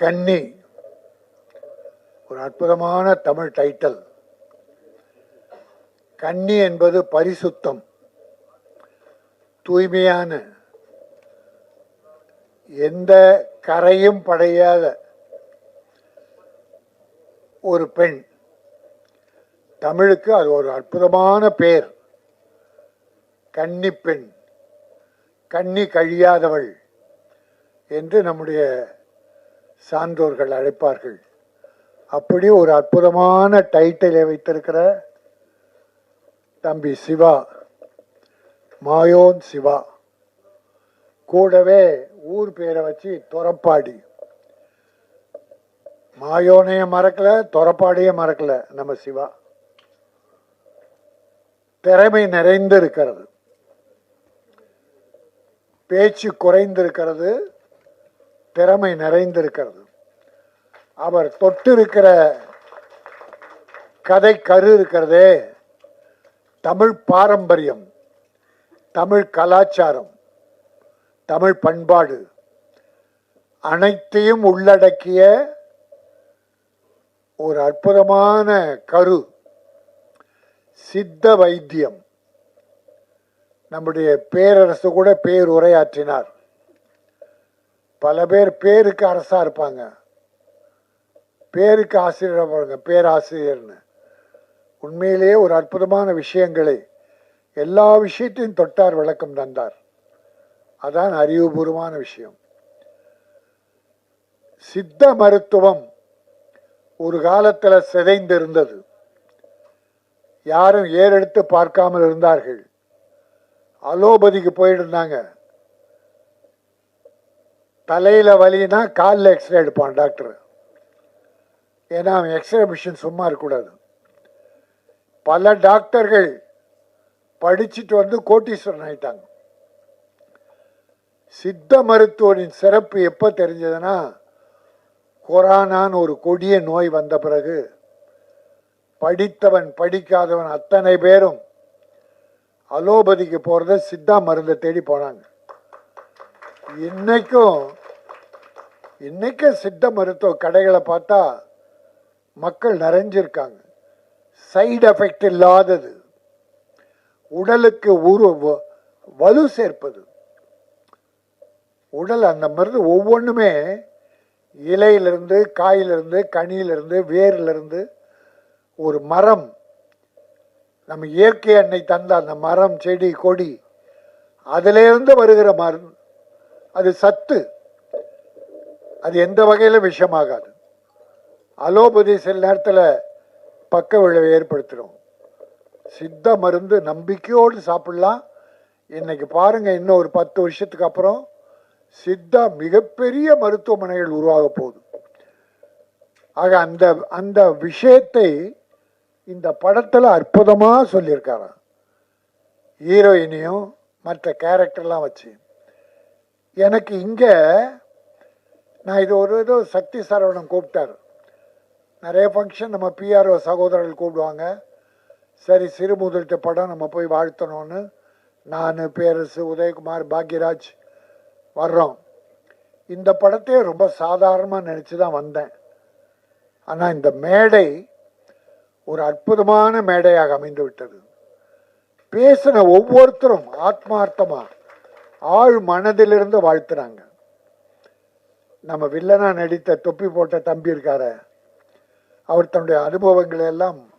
கன்னி ஒரு அற்புதமான தமிழ் டைட்டில் கன்னி என்பது பரிசுத்தம். தூய்மையான. எந்த கரையும் படையாத ஒரு பெண். தமிழுக்கு அது ஒரு அற்புதமான பேர். கன்னி பெண். கன்னி கழியாதவள். என்று நம்முடைய சான்றோர்கள் அழைப்பார்கள். அப்படி ஒரு அற்புதமான டைட்டிலை வைத்திருக்கிற தம்பி சிவா மாயோன் சிவா கூடவே ஊர் பேரை வச்சு துறப்பாடி மாயோனையும் மறக்கல துறப்பாடியும் மறக்கல நம்ம சிவா. திறமை நிறைந்து இருக்கிறது பேச்சு குறைந்திருக்கிறது. திறமை நிறைந்திருக்கிறது. அவர் தொட்டிருக்கிற கதை கரு இருக்கிறதே. தமிழ் பாரம்பரியம் தமிழ் கலாச்சாரம் தமிழ் பண்பாடு அனைத்தையும் உள்ளடக்கிய ஒரு அற்புதமான கரு சித்த வைத்தியம். நம்முடைய பேரரசு கூட பேர் உரையாற்றினார் பல பேர் பேருக்கு அரசா இருப்பாங்க. பேருக்கு ஆசிரியராக பாருங்க பேராசிரியர்னு. உண்மையிலேயே ஒரு அற்புதமான விஷயங்களை எல்லா விஷயத்தையும் தொட்டார் விளக்கம் தந்தார். அதான் அறிவுபூர்வமான விஷயம். சித்த மருத்துவம் ஒரு காலத்தில் சிதைந்து இருந்தது யாரும் ஏறெடுத்து பார்க்காமல் இருந்தார்கள். அலோபதிக்கு போயிருந்தாங்க. தலையில் வலினா காலில் எக்ஸ்ரே எடுப்பான் டாக்டர் ஏன்னா அவன் எக்ஸ்ரே மிஷின் சும்மா இருக்கக்கூடாது. பல டாக்டர்கள் படிச்சுட்டு வந்து கோட்டீஸ்வரன் ஆயிட்டாங்க. சித்த மருத்துவரின் சிறப்பு எப்போ தெரிஞ்சதுன்னா கொரோனான்னு ஒரு கொடிய நோய் வந்த பிறகு படித்தவன் படிக்காதவன் அத்தனை பேரும் அலோபதிக்கு போகிறத சித்தா மருந்தை தேடி போனாங்க. இன்னைக்கும் இன்னைக்கும் சித்த மருத்துவ கடைகளை பார்த்தா மக்கள் நிறைஞ்சிருக்காங்க. சைடு எஃபெக்ட் இல்லாதது. உடலுக்கு உரு வ- வலு சேர்ப்பது. உடல் அந்த மருந்து ஒவ்வொன்றுமே இலையிலிருந்து காயிலிருந்து கனியிலிருந்து வேரிலிருந்து ஒரு மரம். நம்ம இயற்கை அன்னை தந்த அந்த மரம் செடி கொடி அதிலேருந்து வருகிற மருந்து. அது சத்து. அது எந்த வகையில் விஷயமாகாது. அலோபதி சில நேரத்தில் பக்க விளைவை ஏற்படுத்திடும் சித்த மருந்து நம்பிக்கையோடு சாப்பிடலாம். இன்னைக்கு பாருங்கள் இன்னும் ஒரு பத்து வருஷத்துக்கு அப்புறம் சித்தா மிகப்பெரிய மருத்துவமனைகள் உருவாக போகுது. ஆக அந்த அந்த விஷயத்தை இந்த படத்தில் அற்புதமாக சொல்லியிருக்காராம். ஹீரோயினையும் மற்ற கேரக்டர்லாம் வச்சு. எனக்கு இங்கே நான் இது ஒரு இது சக்தி சரவணன் கூப்பிட்டாரு. நிறைய ஃபங்க்ஷன் நம்ம பிஆர்ஓ சகோதரர்கள் கூப்பிடுவாங்க. சரி சிறு முதலீட்டு படம் நம்ம போய் வாழ்த்தணும்னு நான் பேரரசு உதயகுமார் பாக்யராஜ் வர்றோம். இந்த படத்தையே ரொம்ப சாதாரணமாக நினச்சி தான் வந்தேன். ஆனால் இந்த மேடை ஒரு அற்புதமான மேடையாக அமைந்து விட்டது. பேசின ஒவ்வொருத்தரும் ஆத்மார்த்தமாக ஆழ் மனதிலிருந்து வாழ்த்துறாங்க. நம்ம வில்லனா நடித்த தொப்பி போட்ட தம்பி இருக்கார அவர் தன்னுடைய அனுபவங்களை எல்லாம்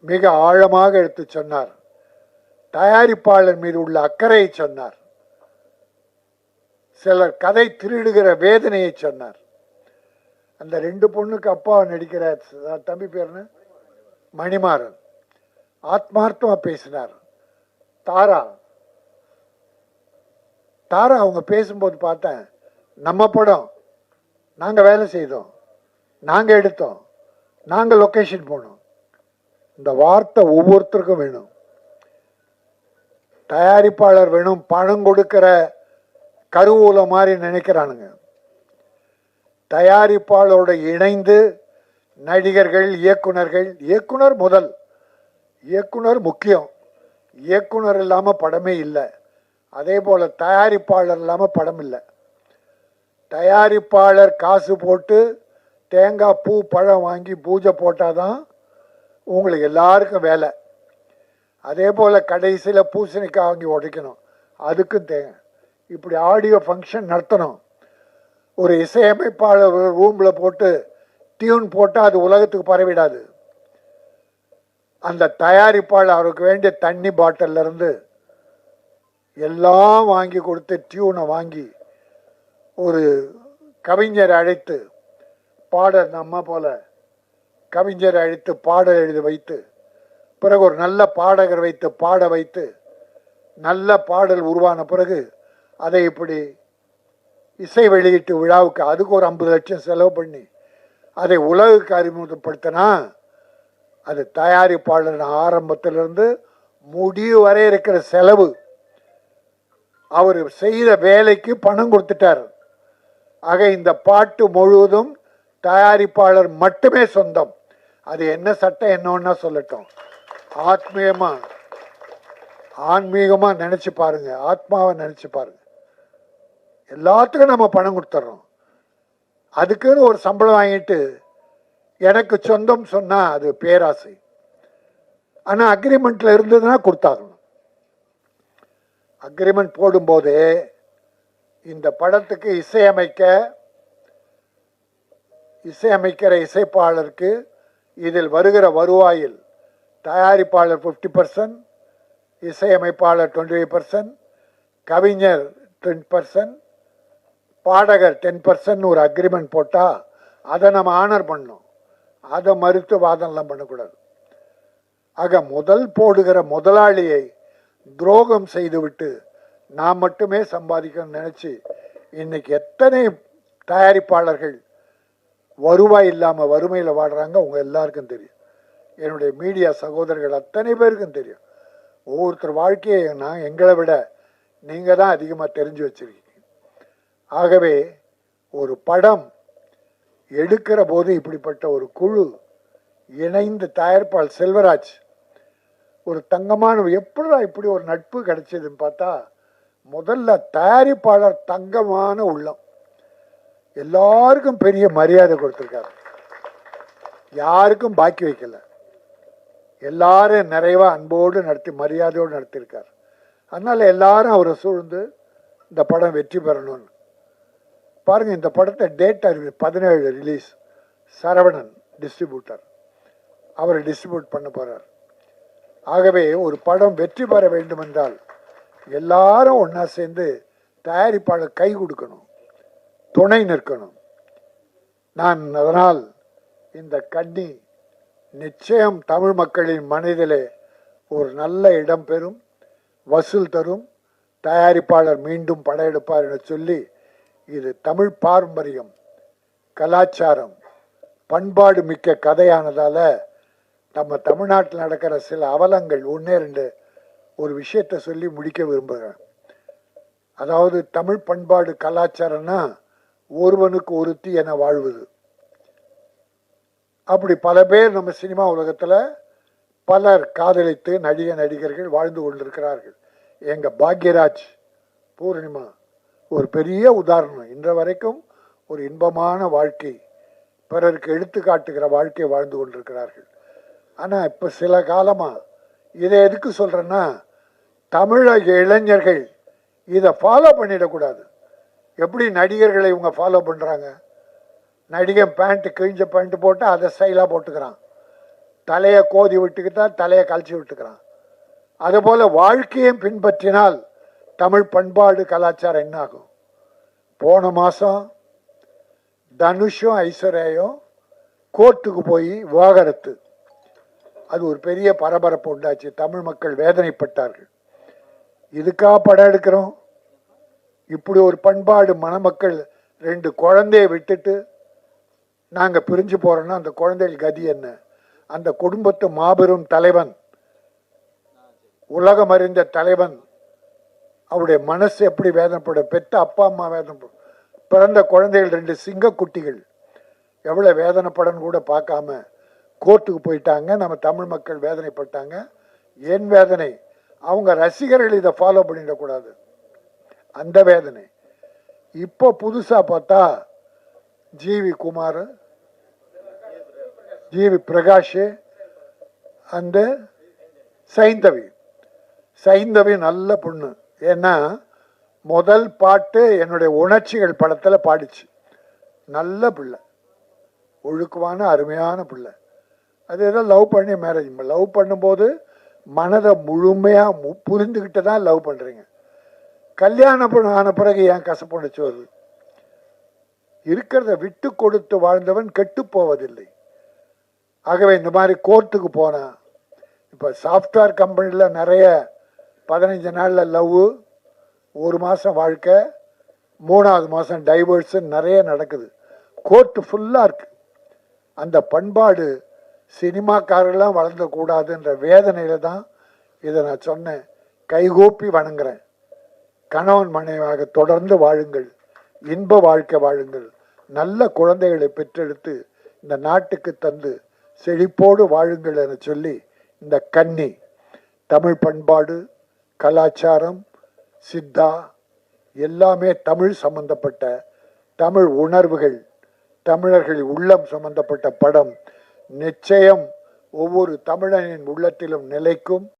மிக ஆழமாக எடுத்து சொன்னார். தயாரிப்பாளர் மீது உள்ள அக்கறையை சொன்னார். சிலர் கதை திருடுகிற வேதனையை சொன்னார். அந்த ரெண்டு பொண்ணுக்கு அப்பா நடிக்கிற தம்பி பேர்னு மணிமாறன். ஆத்மார்த்தமா பேசினார். தாரா. தாரா அவங்க பேசும்போது பார்த்தேன் நம்ம படம் நாங்கள் வேலை செய்தோம் நாங்கள் எடுத்தோம் நாங்கள் லொக்கேஷன் போனோம். இந்த வார்த்தை ஒவ்வொருத்தருக்கும் வேணும். தயாரிப்பாளர் வேணும் பணம் கொடுக்கிற கருவூல மாதிரி நினைக்கிறானுங்க. தயாரிப்பாளரோட இணைந்து நடிகர்கள் இயக்குனர்கள் இயக்குனர் முதல் இயக்குனர் முக்கியம். இயக்குனர் இல்லாமல் படமே இல்லை. அதே போல் தயாரிப்பாளர் இல்லாமல் படம் இல்லை. தயாரிப்பாளர் காசு போட்டு தேங்காய் பூ பழம் வாங்கி பூஜை போட்டால் தான் உங்களுக்கு எல்லாருக்கும் வேலை. அதே போல் கடைசியில் பூசணிக்காய் வாங்கி உடைக்கணும். அதுக்கும் தேங்க. இப்படி ஆடியோ ஃபங்க்ஷன் நடத்தணும். ஒரு இசையமைப்பாளர் ரூமில் போட்டு டியூன் போட்டால் அது உலகத்துக்கு பரவிடாது. அந்த தயாரிப்பாளர் அவருக்கு வேண்டிய தண்ணி பாட்டிலேருந்து எல்லாம் வாங்கி கொடுத்து டியூனை வாங்கி ஒரு கவிஞரை அழைத்து பாடல் நம்ம போல கவிஞரை அழைத்து பாடல் எழுதி வைத்து பிறகு ஒரு நல்ல பாடகர் வைத்து பாட வைத்து நல்ல பாடல் உருவான பிறகு அதை இப்படி இசை வெளியீட்டு விழாவுக்கு அதுக்கு ஒரு ஐம்பது லட்சம் செலவு பண்ணி அதை உலகுக்கு அறிமுகப்படுத்தினா அது தயாரிப்பாளர் ஆரம்பத்திலிருந்து முடிவு வரை இருக்கிற செலவு. அவர் செய்த வேலைக்கு பணம் கொடுத்துட்டார். ஆக இந்த பாட்டு முழுவதும் தயாரிப்பாளர் மட்டுமே சொந்தம். அது என்ன சட்டம் என்னன்னா சொல்லட்டும். ஆத்மீகமாக ஆன்மீகமா நினைச்சு பாருங்க. ஆத்மாவை நினைச்சு பாருங்க. எல்லாத்துக்கும் நம்ம பணம் கொடுத்துட்றோம் அதுக்குன்னு ஒரு சம்பளம் வாங்கிட்டு எனக்கு சொந்தம் சொன்னா அது பேராசை. ஆனா அக்ரிமெண்ட்ல இருந்ததுன்னா கொடுத்தாகணும். அக்ரிமெண்ட் போடும்போதே இந்த படத்துக்கு இசையமைக்க இசையமைக்கிற இசைப்பாளருக்கு இதில் வருகிற வருவாயில் தயாரிப்பாளர் ஃபிஃப்டி பர்சன்ட் இசையமைப்பாளர் டுவெண்ட்டி ஃபைவ் பர்சன்ட் கவிஞர் டென் பர்சன்ட் பாடகர் டென் பர்சன்ட் ஒரு அக்ரிமெண்ட் போட்டால் அதை நம்ம ஆனர் பண்ணணும். அதை மறுத்து வாதம்லாம் பண்ணக்கூடாது. ஆக முதல் போடுகிற முதலாளியை துரோகம் செய்துவிட்டு நான் மட்டுமே சம்பாதிக்கணும்னு நினச்சி இன்னைக்கு எத்தனை தயாரிப்பாளர்கள் வருவாய் இல்லாமல் வறுமையில் வாடுறாங்க உங்கள் எல்லாருக்கும் தெரியும். என்னுடைய மீடியா சகோதரர்கள் அத்தனை பேருக்கும் தெரியும். ஒவ்வொருத்தர் வாழ்க்கையை நான் எங்களை விட நீங்கள் தான் அதிகமாக தெரிஞ்சு வச்சிருக்கீங்க. ஆகவே ஒரு படம் எடுக்கிற போது இப்படிப்பட்ட ஒரு குழு இணைந்து தயாரிப்பாளர் செல்வராஜ் ஒரு தங்கமான எப்படிடா இப்படி ஒரு நட்பு கிடைச்சதுன்னு பார்த்தா முதல்ல தயாரிப்பாளர் தங்கமான உள்ளம். எல்லாருக்கும் பெரிய மரியாதை கொடுத்துருக்காரு. யாருக்கும் பாக்கி வைக்கல. எல்லாரும் நிறைவா அன்போடு நடத்தி மரியாதையோடு நடத்தியிருக்கார். அதனால் எல்லாரும் அவரை சூழ்ந்து இந்த படம் வெற்றி பெறணும்னு. பாருங்கள் இந்த படத்தை டேட் அறிவு பதினேழு ரிலீஸ் சரவணன் டிஸ்ட்ரிபியூட்டர் அவர் டிஸ்ட்ரிபியூட் பண்ண போகிறார் ஆகவே ஒரு படம் வெற்றி பெற வேண்டும் என்றால் எல்லாரும் ஒன்றா சேர்ந்து தயாரிப்பாளர் கை கொடுக்கணும். துணை நிற்கணும். நான் அதனால் இந்த கண்ணி நிச்சயம் தமிழ் மக்களின் மனதிலே ஒரு நல்ல இடம் பெறும் வசூல் தரும் தயாரிப்பாளர் மீண்டும் படையெடுப்பார் என சொல்லி இது தமிழ் பாரம்பரியம் கலாச்சாரம் பண்பாடு மிக்க கதையானதால் நம்ம தமிழ்நாட்டில் நடக்கிற சில அவலங்கள் ஒன்றே ரெண்டு ஒரு விஷயத்தை சொல்லி முடிக்க விரும்புகிறேன் அதாவது தமிழ் பண்பாடு கலாச்சாரம்னா ஒருவனுக்கு ஒருத்தி என வாழ்வது. அப்படி பல பேர் நம்ம சினிமா உலகத்தில் பலர் காதலித்து நடிக நடிகர்கள் வாழ்ந்து கொண்டிருக்கிறார்கள். எங்கள் பாக்யராஜ் பூர்ணிமா ஒரு பெரிய உதாரணம். இன்ற வரைக்கும் ஒரு இன்பமான வாழ்க்கை பிறருக்கு எடுத்து காட்டுகிற வாழ்க்கை வாழ்ந்து கொண்டிருக்கிறார்கள். ஆனால் இப்போ சில காலமாக இதை எதுக்கு சொல்கிறேன்னா தமிழக இளைஞர்கள் இதை ஃபாலோ பண்ணிடக்கூடாது. எப்படி நடிகர்களை இவங்க ஃபாலோ பண்ணுறாங்க நடிகன் பேண்ட்டு கிழிஞ்ச பேண்ட்டு போட்டு அதை ஸ்டைலாக போட்டுக்கிறான். தலையை கோதி விட்டுக்கிட்டா தலையை கழிச்சு விட்டுக்கிறான். அதுபோல் வாழ்க்கையும் பின்பற்றினால் தமிழ் பண்பாடு கலாச்சாரம் என்ன ஆகும்? போன மாதம் தனுஷும் ஐஸ்வர்யாயும் கோர்ட்டுக்கு போய் விவாகரத்து. அது ஒரு பெரிய பரபரப்பு உண்டாச்சு. தமிழ் மக்கள் வேதனைப்பட்டார்கள். இதுக்காக படம் எடுக்கிறோம். இப்படி ஒரு பண்பாடு மணமக்கள் ரெண்டு குழந்தைய விட்டுட்டு நாங்கள் பிரிஞ்சு போகிறோன்னா அந்த குழந்தைகள் கதி என்ன? அந்த குடும்பத்து மாபெரும் தலைவன் உலகம் அறிந்த தலைவன் அவருடைய மனசு எப்படி வேதனைப்படும்? பெற்ற அப்பா அம்மா வேதனைப்படும். பிறந்த குழந்தைகள் ரெண்டு சிங்க குட்டிகள் எவ்வளோ வேதனைப்படன்னு கூட பார்க்காம கோர்ட்டுக்கு போயிட்டாங்க நம்ம தமிழ் மக்கள் வேதனைப்பட்டாங்க. என் வேதனை அவங்க ரசிகர்கள் இதை ஃபாலோ பண்ணிடக்கூடாது. அந்த வேதனை. இப்போ புதுசாக பார்த்தா ஜிவி குமார் ஜிவி பிரகாஷ் அந்த சைந்தவி. சைந்தவி நல்ல பொண்ணு. ஏன்னா முதல் பாட்டு என்னுடைய உணர்ச்சிகள் படத்தில் பாடிச்சு. நல்ல பிள்ளை. ஒழுக்கமான அருமையான பிள்ளை. அது ஏதோ லவ் பண்ணி மேரேஜ் லவ் பண்ணும்போது மனதை முழுமையாக மு- புரிந்துகிட்டு தான் லவ் பண்ணுறீங்க கல்யாணம் பண்ண ஆன பிறகு ஏன் கசப்புணுச்சு வருது? இருக்கிறத விட்டு கொடுத்து வாழ்ந்தவன் கெட்டு போவதில்லை. ஆகவே இந்த மாதிரி கோர்ட்டுக்கு போனான் இப்போ சாஃப்ட்வேர் கம்பெனியில் நிறைய பதினஞ்சு நாளில் லவ் ஒரு மாதம் வாழ்க்கை மூணாவது மாதம் டைவர்ஸு நிறைய நடக்குது. கோர்ட்டு ஃபுல்லாக இருக்குது அந்த பண்பாடு சினிமாக்காரெல்லாம் வளர்ந்தக்கூடாதுன்ற வேதனையில் தான் இதை நான் சொன்னேன். கைகூப்பி வணங்குறேன். கணவன் மனைவாக தொடர்ந்து வாழுங்கள். இன்ப வாழ்க்கை வாழுங்கள். நல்ல குழந்தைகளை பெற்றெடுத்து இந்த நாட்டுக்கு தந்து செழிப்போடு வாழுங்கள் என சொல்லி இந்த கன்னி தமிழ் பண்பாடு கலாச்சாரம் சித்தா எல்லாமே தமிழ் சம்பந்தப்பட்ட தமிழ் உணர்வுகள் தமிழர்கள் உள்ளம் சம்பந்தப்பட்ட படம் நிச்சயம் ஒவ்வொரு தமிழனின் உள்ளத்திலும் நிலைக்கும்.